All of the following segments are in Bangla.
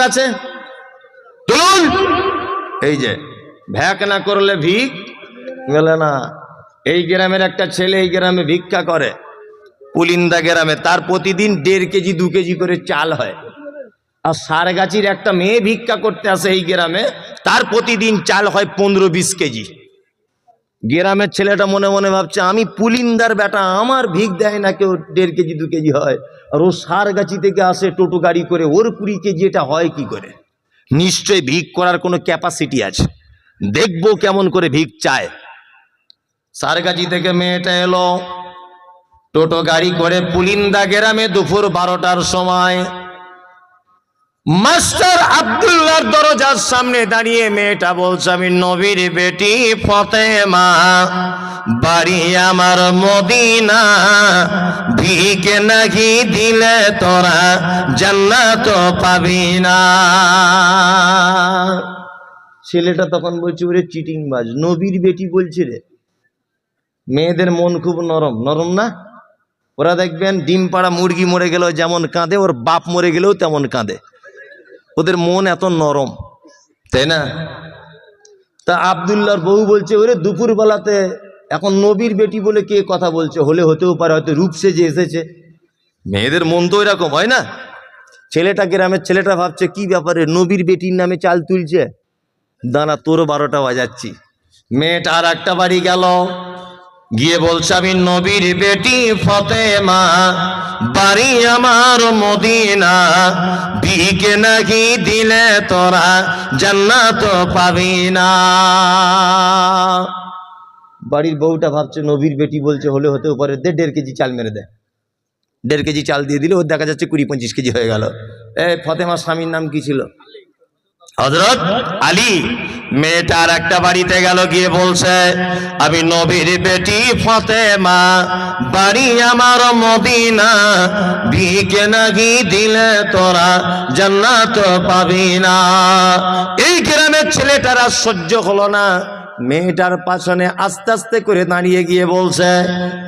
আছে? তুলুন এই যে, ভ্যাক না করলে ভিক মেলে না। এই গ্রামের একটা ছেলে এই গ্রামে ভিক্ষা করে। পুলিন্দা গ্রামে তার প্রতিদিন দেড় কেজি, দু কেজি করে চাল হয়। আর সারগাছির একটা মেয়ে ভিক্ষা করতে আসে এই গ্রামে, তার প্রতিদিন চাল হয় পনেরো, বিশ কেজি। গ্রামের ছেলেটা মনে মনে ভাবছে, আমি পুলিন্দার বেটা, আমার ভিক দেয় না কেউ, দেড় কেজি, দু কেজি হয়। আর ও সারগাছি থেকে আসে টোটো গাড়ি করে, ওর কুড়ি কেজি এটা হয় কি করে? নিশ্চয় ভিক করার কোনো ক্যাপাসিটি আছে। দেখব কেমন করে ভিক চায়। সারগাছি থেকে মেয়েটা এলো, টোটো গাড়ি করে পুলিন্দা গ্রামে দুপুর বারোটার সময়। মাস্টার আব্দুল্লাহর দরজার সামনে দাঁড়িয়ে মেয়েটা বলছে, আমি নবীর বেটি ফতেমা। বাড়ি আমার মদিনা। ভিকে নাকি দিলে তোরা জান্নাত পাবি না। ছেলেটা তখন বলছে, ওরে চিটিং বাজ নবীর বেটি বলছে রে। মেয়েদের মন খুব নরম। নরম না? ওরা দেখবেন ডিম পাড়া মুরগি মরে গেলেও যেমন কাঁদে, ওর বাপ মরে গেলেও তেমন কাঁদে। ওদের মন এত নরম, তাই না? তা আবদুল্লাহর বউ বলছে, ওরে দুপুর বেলাতে এখন নবীর বেটি বলে কে কথা বলছে? হলে হতেও পারে, হয়তো রূপ সেজে এসেছে। মেয়েদের মন তো এরকম, হয় না? ছেলেটা গ্রামের ছেলেটা ভাবছে, কি ব্যাপারে নবীর বেটির নামে চাল তুলছে? দানা তোর বারোটা বাজাচ্ছি। মেয়েটা আর একটা বাড়ি গেল। গিয়ে বলছে, আমি নবীর বেটি ফতেমা, বাড়ি আমার মদিনা। বিকে নাকি দিলে তোরা জান্নাত পাবি না। বাড়ির বউটা ভাবছে, নবীর বেটি বলছে, হলে হতেও পারে, দে দেড় কেজি চাল মেরে দে। দেড় কেজি চাল দিয়ে দিলে ওর দেখা যাচ্ছে কুড়ি পঁচিশ কেজি হয়ে গেল। এ ফতেমা স্বামীর নাম কি ছিল? হজরত আলী, মেয়েটার একটা বাড়িতে গেল, গিয়ে বলছে, আমি নবীর বেটি ফতেমা, বাড়ি আমার মদিনা ভিকে নাকি দিলে তোরা জান্নাত পাবি না। এই গ্রামের ছেলেটারা সহ্য হলো না। মেয়েটার পাছনে আস্তে আস্তে করে দাঁড়িয়ে গিয়ে বলছে,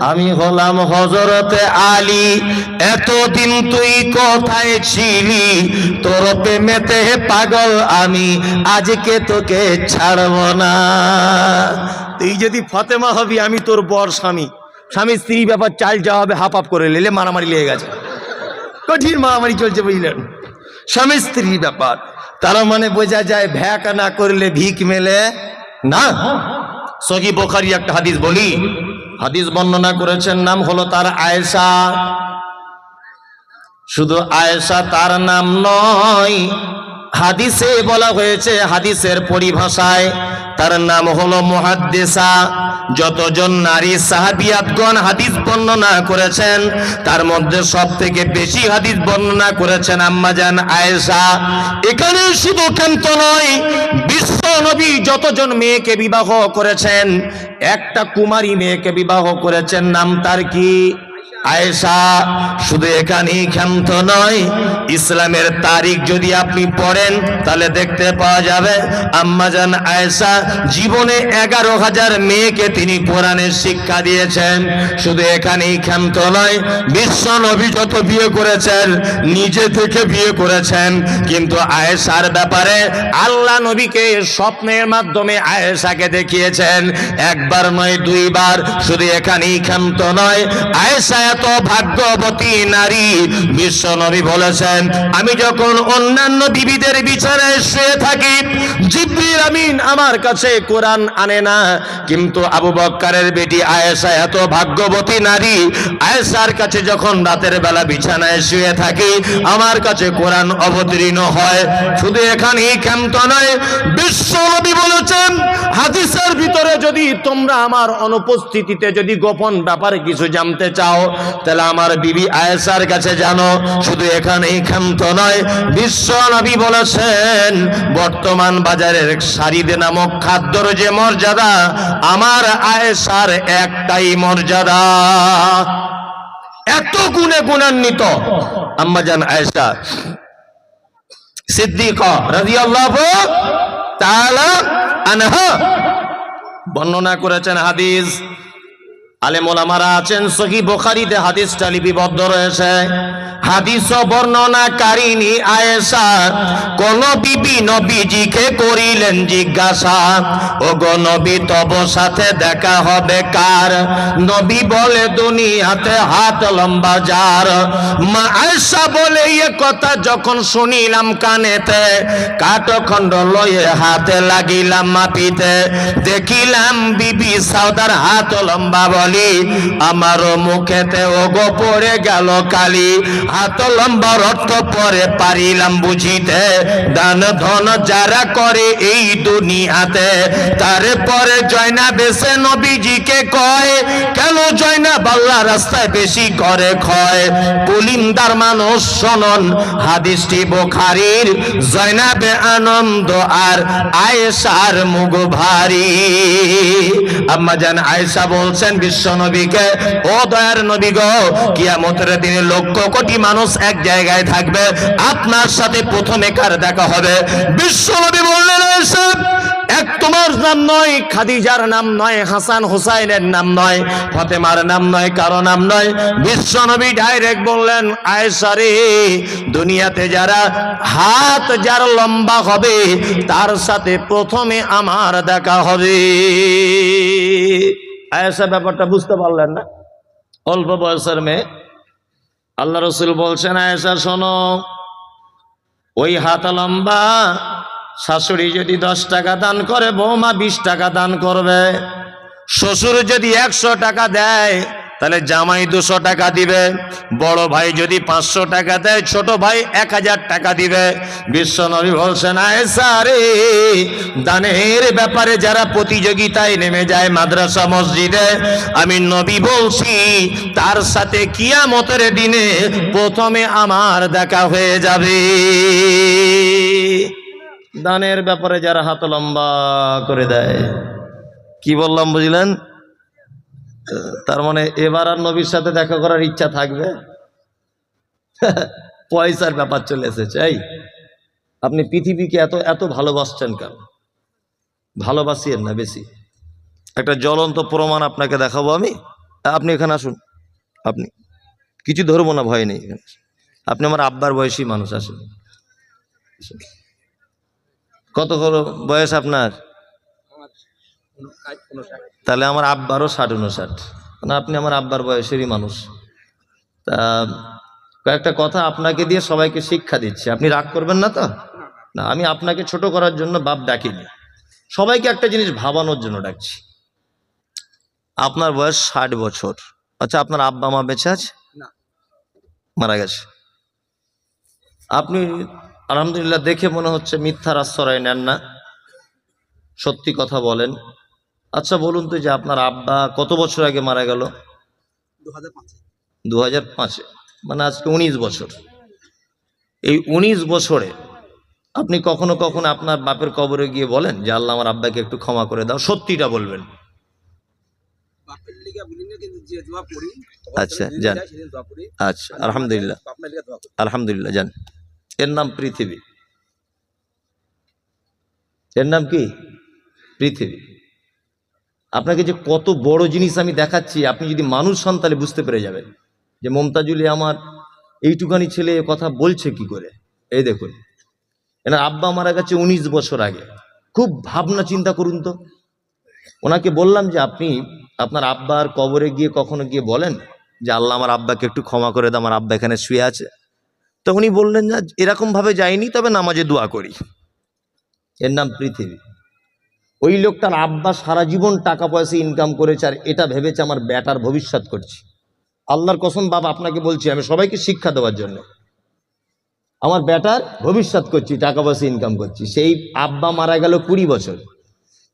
আমি হলাম হজরতে আলী, এতদিন তুই কোথায় ছিলি? তোর প্রেমেতে পাগল আমি, আজকে তোকে ছাড়ব না। তুই যদি ফতেমা হবি, আমি তোর বর স্বামী। স্বামী স্ত্রী ব্যাপার চাল যাওয়া হবে হাফ হাফ করে লেলে মারামারি লেগে গেছে। কঠিন মারামারি চলছে, বুঝলেন? স্বামী স্ত্রী ব্যাপার। তার মানে বোঝা যায়, ভ্যাক না করলে ভিক মেলে। না? সহি বোখারি একটা হাদিস বলি। হাদিস বর্ণনা করেছেন, নাম হলো তার আয়েশা। শুধু আয়েশা তার নাম নয় হাদিসে বলা হয়েছে, হাদিসের পরিভাষায় তার নাম হলো মুহাদ্দিসা। যতজন নারী সাহাবিয়াতগণ হাদিস বর্ণনা করেছেন, তার মধ্যে সব থেকে বেশি হাদিস বর্ণনা করেছেন আম্মাজান আয়েশা। এখানে শুধু কেন্ত নয়, বিশ্ব নবী যতজন মেয়েকে বিবাহ করেছেন, একটা কুমারী মেয়েকে বিবাহ করেছেন, নাম তার কি? আয়েশা, শুধু এখানেই ক্ষান্ত নয়, ইসলামের তারিখ যদি আপনি পড়েন, তাহলে দেখতে পাওয়া যাবে আম্মাজান আয়েশা, জীবনে এগারো হাজার মেয়েকে তিনি কোরআনের শিক্ষা দিয়েছেন। শুধু এখানেই ক্ষান্ত নয়, বিশ্ব নবী যত বিয়ে করেছেন, নিজে থেকে বিয়ে করেছেন। কিন্তু আয়েশার ব্যাপারে আল্লাহ নবীকে স্বপ্নের মাধ্যমে আয়েশাকে দেখিয়েছেন। একবার নয়, দুইবার, শুধু এখানেই ক্ষান্ত নয়, আয়েশা এত ভাগ্যবতী নারী বিশ্ব নবী বলেছেন, আমি যখন অন্যান্য বিবিদের বিছানায় শুয়ে থাকি, জিব্রিল আমিন আমার কাছে কোরআন আনে না, কিন্তু আবু বক্কারের বেটি আয়েশা এত ভাগ্যবতী নারী, আয়েশার কাছে যখন রাতের বেলা বিছানায় শুয়ে থাকি, আমার কাছে কোরআন অবতীর্ণ হয়। শুধু এখানেই ক্ষান্ত নয়, বিশ্ব নবী বলেছেন, হাদিসের ভিতরে যদি তোমরা আমার অনুপস্থিতিতে যদি গোপন ব্যাপারে কিছু জানতে চাও তাহলে আমার বিবি আয়েশার কাছে জানো, শুধু এখানেই ক্ষান্ত নয়, বিশ্ব নবী বলেছেন, বর্তমান বাজারের শাড়িদে নামক খাদ্যর যে মর্যাদা, আমার আয়েশার একটাই মর্যাদা। এত গুণে গুণান্বিত। আম্মাজান আয়েশা, সিদ্দিক রাদিয়াল্লাহু তাআলা আনহা বর্ণনা করেছেন হাদিস আলেমোলামারা আছেন, সহি বোখারিতে হাদিসটা লিপিবদ্ধ রয়েছে। হাদিস বর্ণনাকারিনী আয়েশা, কোন বিবি নবীজিকে করিলেন জিজ্ঞাসা ও গো নবী তব সাথে দেখা হবে কার? নবী বলে, দুনিয়াতে হাত লম্বা যার। মা আয়েশা বলে, এ কথা যখন শুনিলাম কানেতে, কাঠখণ্ড লয়ে হাতে লাগিলাম মাপিতে। দেখিলাম বিবি সাউদার হাত লম্বা বলি আমার মুখেতে ওগো পড়ে গেল কালি। হাত লম্বার অর্থ পরে পারিলাম বুঝিতে। দান ধন যারা করে এই দুনিয়াতে, তারপরে জয়না বেসে নবীজিকে কয়, কেন জয়না বাল্লা রাস্তায় বেশি করে ক্ষয়? পুলিমদার মানুষ শোনন, হাদিসটি বোখারির জয়নাবে আনন্দ আর আয়েশার মুগ ভারী। আম্মা জান আয়েশা বলছেন বিশ্ব নবীকে ও দয়ার নবী গো, কিয়ামতের দিনে লক্ষ কোটি মানুষ এক জায়গায় থাকবে, আপনার সাথে প্রথমে কার দেখা হবে? বিশ্ব নবী বললেন, আয়েশা, এক তোমার নাম নয়, খাদিজার নাম নয়, হাসান হুসাইনের নাম নয়, ফতেমার নাম নয়, কারও নাম নয়। বিশ্ব নবী ডাইরেক্ট বললেন, আয়েশা রে, দুনিয়াতে যারা হাত যার লম্বা হবে, তার সাথে প্রথমে আমার দেখা হবে। আয়েশা ব্যাপারটা বুঝতে পারলেন না? অল্প বয়সের মেয়ে। আল্লাহ রসুল বলছেন, আয়েশা, শোনো, ওই হাত লম্বা, শাশুড়ি যদি দশ টাকা দান করে, বৌমা বিশ টাকা দান করবে। শ্বশুর যদি একশো টাকা দেয় তাহলে জামাই দুশো টাকা দিবে, বড় ভাই যদি পাঁচশো টাকা দেয়, ছোট ভাই এক হাজার টাকা দিবে। বিশ্ব নবী বলছেন দানের ব্যাপারে যারা প্রতিযোগিতায় নেমে যায় মাদ্রাসা মসজিদে, আমি নবী বলছি, তার সাথে কিয়ামতের দিনে প্রথমে আমার দেখা হয়ে যাবে। দানের ব্যাপারে যারা হাত লম্বা করে দেয়, কি বললাম বুঝলেন? তার মানে এবার আর নবীর সাথে দেখা করার ইচ্ছা থাকবে? পয়সার ব্যাপার চলে এসেছে, এই। আপনি পৃথিবীকে এত এত ভালোবাসছেন কেন? ভালোবাসিয়েন না বেশি। একটা জ্বলন্ত প্রমাণ আপনাকে দেখাবো আমি। আপনি এখানে আসুন। আপনি। কিছু ধরবো না, ভয় নেই এখানে। আপনি আমার আব্বার বয়সী মানুষ, আসেন। কত বয়স আপনার? তাহলে আমার আব্বারও ষাট উনষাট মানে আপনি আমার আব্বার বয়সেরই মানুষ। তা কয়েকটা কথা আপনাকে দিয়ে সবাইকে শিক্ষা দিচ্ছি। আপনি রাগ করবেন না তো? না আমি আপনাকে ছোট করার জন্য বাপ ডাকিনি। সবাইকে একটা জিনিস ভাবানোর জন্য ডাকছি। আপনার বয়স ষাট বছর। আচ্ছা আপনার আব্বা মা বেঁচে আছে? মারা গেছে। আপনি আলহামদুলিল্লাহ দেখে মনে হচ্ছে মিথ্যার আশ্রয় নেন না। সত্যি কথা বলেন। আচ্ছা বলুন তো যে আপনার আব্বা কত বছর আগে মারা গেল? দু হাজার পাঁচে। মানে আজকে উনিশ বছর। এই উনিশ বছরে আপনি কখনো কখনো আপনার বাপের কবরে গিয়ে বলেন যে আল্লাহ আমার আব্বাকে একটু ক্ষমা করে দাও। সত্যিটা বলবেন। আচ্ছা, যান। পড়ি। আচ্ছা আলহামদুলিল্লাহ। আলহামদুলিল্লাহ জান এর নাম পৃথিবী। এর নাম কি? পৃথিবী। আপনাকে যে কত বড় জিনিস আমি দেখাচ্ছি, আপনি যদি মানুষ হন তাহলে বুঝতে পেরে যাবেন। যে মমতাজুলি আমার এইটুকানি ছেলে কথা বলছে কি করে? এই দেখুন, এনার আব্বা মারা গেছে উনিশ বছর আগে। খুব ভাবনা চিন্তা করুন তো। ওনাকে বললাম যে, আপনি আপনার আব্বার কবরে গিয়ে কখনো গিয়ে বলেন যে, আল্লাহ আমার আব্বাকে একটু ক্ষমা করে দাও আমার আব্বা এখানে শুয়ে আছে। তো উনি বললেন যে এরকম ভাবে যাইনি, তবে নামাজে দোয়া করি। এর নাম পৃথিবী। ওই লোকটার আব্বা সারা জীবন টাকা পয়সা ইনকাম করেছে আর এটা ভেবেছে আমার ব্যাটার ভবিষ্যৎ করছি। আল্লাহর কসম বাবা, আপনাকে বলছি, আমি সবাইকে শিক্ষা দেওয়ার জন্য। আমার ব্যাটার ভবিষ্যৎ করছি, টাকা পয়সা ইনকাম করছি। সেই আব্বা মারা গেল কুড়ি বছর।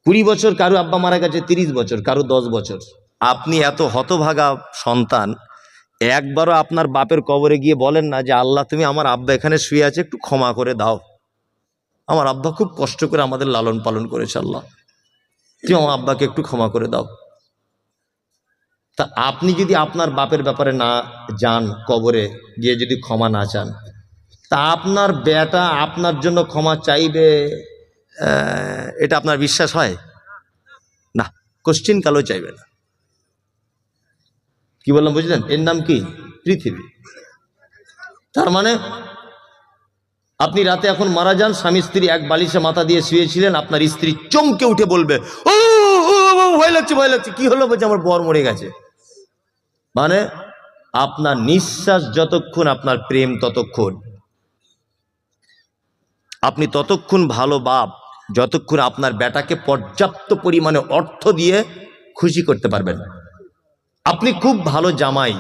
কুড়ি বছর কারও আব্বা মারা গেছে তিরিশ বছর, কারও দশ বছর। আপনি এত হতভাগা সন্তান, একবারও আপনার বাপের কবরে গিয়ে বলেন না যে, আল্লাহ, তুমি আমার আব্বা এখানে শুয়ে আছে, একটু ক্ষমা করে দাও। আমার আব্বা খুব কষ্ট করে আমাদের লালন পালন করেছে আল্লাহ। তুমি আমার আব্বাকে একটু ক্ষমা করে দাও। তা আপনি যদি আপনার বাপের ব্যাপারে না যান কবরে গিয়ে যদি ক্ষমা না চান তা আপনার বেটা আপনার জন্য ক্ষমা চাইবে এটা আপনার বিশ্বাস হয়? না কোশ্চিন কালো চাইবে না। কি বললাম বুঝলেন? এর নাম কি? পৃথিবী। তার মানে আপনি রাতে এখন মারা যান স্বামী স্ত্রী এক বালিশে মাথা দিয়ে শুয়েছিলেন আপনার স্ত্রী চমকে উঠে বলবে ও, ভয় লাগছে ভয় লাগছে। কি হলো বলছে? আমার বর মরে গেছে। মানে আপনার নিঃশ্বাস যতক্ষণ আপনার প্রেম ততক্ষণ। আপনি ততক্ষণ ভালো বাপ, যতক্ষণ আপনার বেটাকে পর্যাপ্ত পরিমাণে অর্থ দিয়ে খুশি করতে পারবেন আপনি খুব ভালো জামাই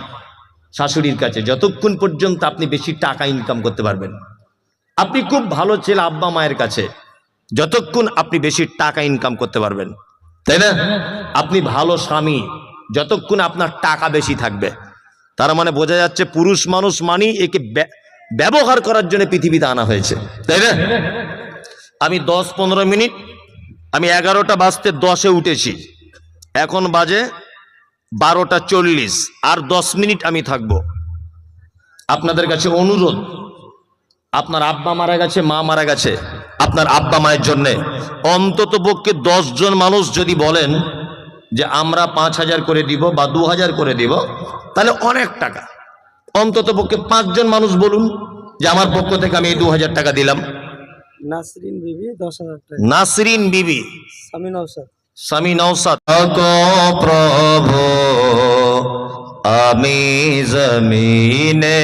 শাশুড়ির কাছে, যতক্ষণ পর্যন্ত আপনি বেশি টাকা ইনকাম করতে পারবেন। আপনি খুব ভালো ছেলে আব্বা মায়ের কাছে, যতক্ষণ আপনি বেশি টাকা ইনকাম করতে পারবেন। তাই না? আপনি ভালো স্বামী, যতক্ষণ আপনার টাকা বেশি থাকবে। তার মানে বোঝা যাচ্ছে পুরুষ মানুষ মানি একে ব্য- ব্যবহার করার জন্য পৃথিবীতে আনা হয়েছে। তাই না? আমি দশ পনেরো মিনিট, আমি এগারোটা বাজতে দশে উঠেছি। এখন বাজে বারোটা চল্লিশ, আর দশ মিনিট আমি থাকব। আপনাদের কাছে অনুরোধ আপনার আব্বা মারা গেছে মা মারা গেছে। আপনার আব্বা মায়ের জন্যে। অন্তত পক্ষে জন মানুষ যদি বলেন যে আমরা পাঁচ হাজার করে দিব বা দু হাজার করে দিব তাহলে অনেক টাকা। অন্তত পক্ষে পাঁচজন মানুষ বলুন যে আমার পক্ষ থেকে আমি এই দু হাজার টাকা দিলাম। নাসরিন বিবি দশ হাজার টাকা। নাসরিন বিবি। স্বামী নৌসাদ স্বামী নৌসাদ প্রভু আমি জমিনে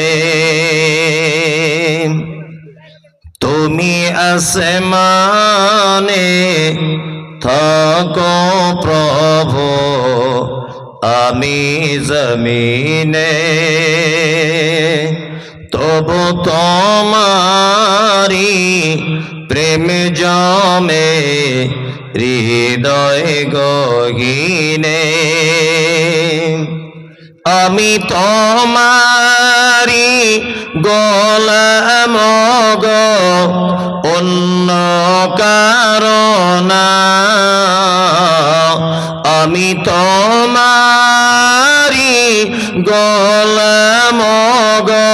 তুমি আসমানে থাকো প্রভু আমি জমিনে। তবু তোমারি প্রেম জমে হৃদয় গহিনে। আমি তোমারি গোলাম গো অন্য কারণা। আমি তোমারি গোলাম গো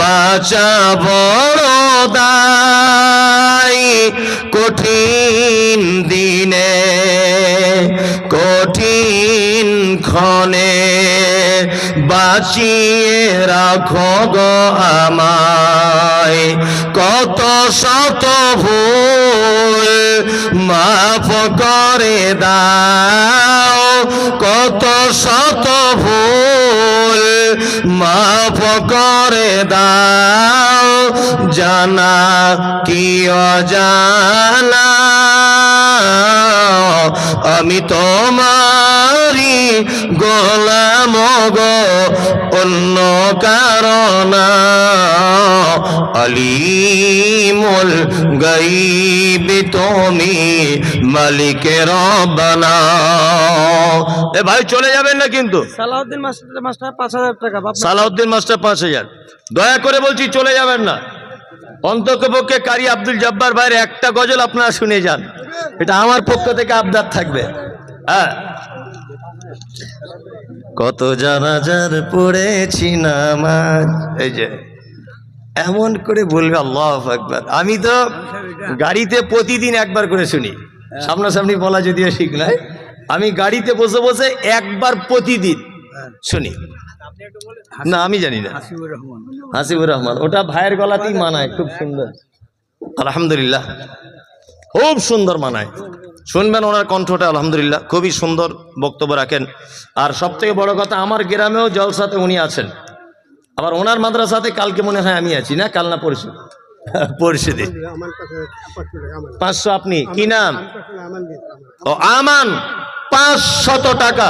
বাঁচা বড় দায় কঠিন দিনে, কঠিন ক্ষণে বাঁচিয়ে রাখো গো আমায়। কত শত ভুল মাফ করে দাও, কত শত ভুল মাফ করে দাও, জানা কি অজানা। আমি তোমারি গোলাম গো, অন্য কারণ। আলিমুল গাইবি তুমি মালিকের এ ভাই চলে যাবেন না কিন্তু? সালাউদ্দিন মাস্টার মাস্টার পাঁচ হাজার টাকা সালাউদ্দিন মাস্টার পাঁচ হাজার। দয়া করে বলছি চলে যাবেন না। অন্তকপক্ষে কারি আব্দুল জব্বার ভাইয়ের একটা গজল আপনারা শুনে যান। এটা আমার পক্ষ থেকে আবদার থাকবে। হ্যাঁ। কত জানাজার পড়েছি নামাজ। এই যে এমন করে বলবে আল্লাহ একবার আমি তো গাড়িতে প্রতিদিন একবার করে শুনি। সামনাসামনি বলা যদিও ঠিক নয় আমি গাড়িতে বসে বসে একবার প্রতিদিন শুনি। না আমি জানি না। হাসিবুর রহমান। ওটা ভাইয়ের গলাতেই মানায় খুব সুন্দর। আলহামদুলিল্লাহ খুব সুন্দর মানায়। শুনবেন ওনার কণ্ঠটা আলহামদুলিল্লাহ খুবই সুন্দর বক্তব্য রাখেন। আর সব থেকে বড় কথা আমার গ্রামেও জলসাতে উনি আছেন। আবার ওনার মাদ্রাসাতে কালকে মনে হয় আমি আছি না? কাল না পরশু? পরশু দিন পাঁচশো আপনি? কি নাম? ও আমান পাঁচশত টাকা।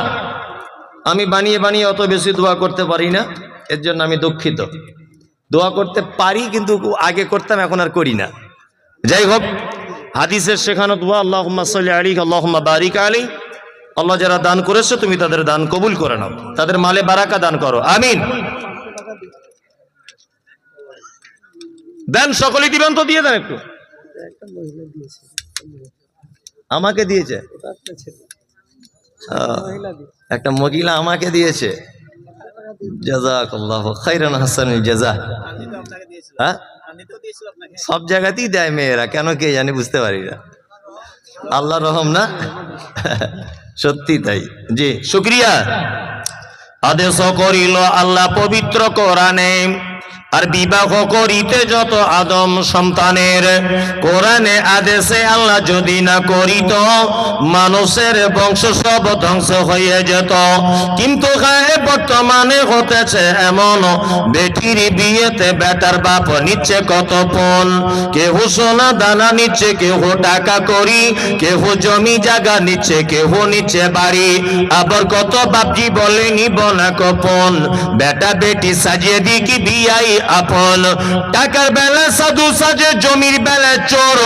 আমি বানিয়ে বানিয়ে অত বেশি দোয়া করতে পারি না এর জন্য আমি দুঃখিত। দোয়া করতে পারি কিন্তু আগে করতাম এখন আর করি না। যাই হোক হাদিসের শেখানো দোয়া আল্লাহ সাল্লি আলী আল্লাহ বারিক আলী আল্লাহ যারা দান করেছে তুমি তাদের দান কবুল করে নাও। তাদের মালে বারাকা দান করো। আমিন। দেন, সকলেই দিবেন তো, দিয়ে দেন একটু। আমাকে দিয়েছে। একটা মহিলা আমাকে দিয়েছে। হ্যাঁ? সব জায়গাতেই দেয় মেয়েরা, কেন কে জানি বুঝতে পারি না। আল্লাহ রহম না? সত্যি তাই। জি, শুক্রিয়া। আদেশ করিল আল্লাহ পবিত্র কোরআনে। আর বিবাহ করিতে যত আদম সন্তানের, কোরআনে আদেশে আল্লাহ যদি না করিত, মানুষের বংশ সব ধ্বংস হয়ে যেত। কিন্তু বর্তমানে হতেছে এমন, বেটির বিয়েতে বেটার বাপ নিচ্ছে কত পণ কেহ সোনা দানা নিচ্ছে, কেহ টাকা করি কেহ জমি জায়গা নিচ্ছে, কেহ নিচ্ছে বাড়ি। আবার কত বাপজি বলে নিব না কপন? বেটা বেটি সাজিয়ে দি কি বিয়াই আপন। টাকার বেলা সাধু সাজে, জমির বেলা চোর।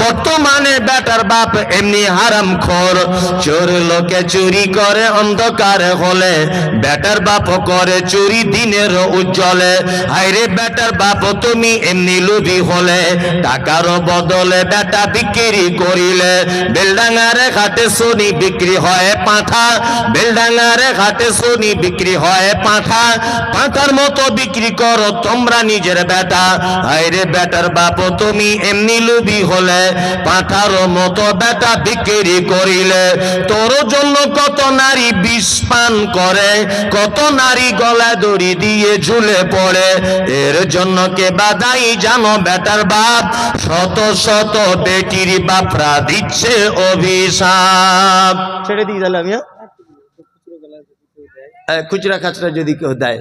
বর্তমানে বেটার বাপ এমনি হারাম খোর। চোর লোকে চুরি করে অন্ধকার হলে, বেটার বাপ করে চুরি দিনের উজ্জ্বলে। হাইরে বেটার বাপ, তুমি এমনি লোভী হলে, টাকার বদলে বেটা বিক্রি করিলে। বেলডাঙ্গারে ঘাটে সোনি বিক্রি হয় পাঁঠা। বেলডাঙ্গারে ঘাটে সোনি বিক্রি হয় পাঁঠা। পাঁঠার মতো বিক্রি করো তোমরা নিজের বেটা। হাইরে বেটার বাপ তুমি এমনি লোভী হলে পাঁঠার মতো বেটা বিক্রি করিলে। তোর জন্য কত নারী বিষ পান করে কত নারী গলা দড়ি দিয়ে ঝুলে পড়ে। এর জন্য কে বাদাই জানো বেটার বাপ? শত শত বেটির বাপরা দিচ্ছে অভিশাপ। ছেড়ে দিই তাহলে আমি খুচরা খাচরা যদি কেউ দেয়।